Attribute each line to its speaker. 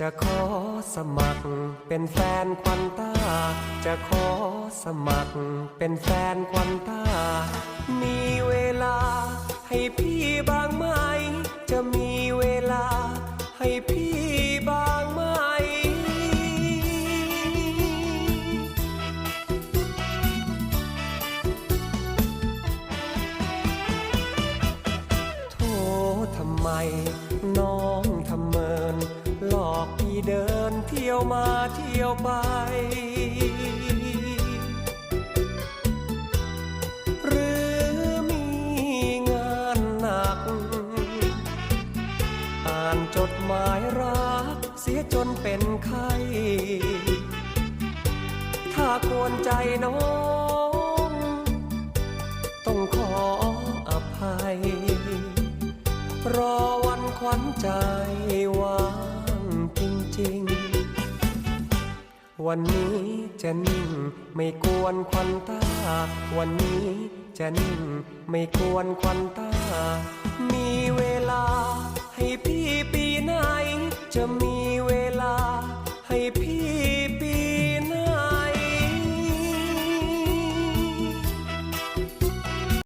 Speaker 1: จะขอสมัครเป็นแฟนควันตา จะขอสมัครเป็นแฟนควันตา มีเวลาให้พี่บางไหม จะมีเวลาให้พี่บางไหม โทษทำไม เดินเที่ยวมาเที่ยวไป หรือมีงานหนัก อ่านจดหมายรักเสียจนเป็นไข้ถ้ากวนใจน้อง ต้องขออภัย รอวันขวัญใจว่า วันนี้จะนิ่งไม่กวนควันตา วันนี้จะนิ่งไม่กวนควันตา มีเวลาให้พี่ปีไหนจะมี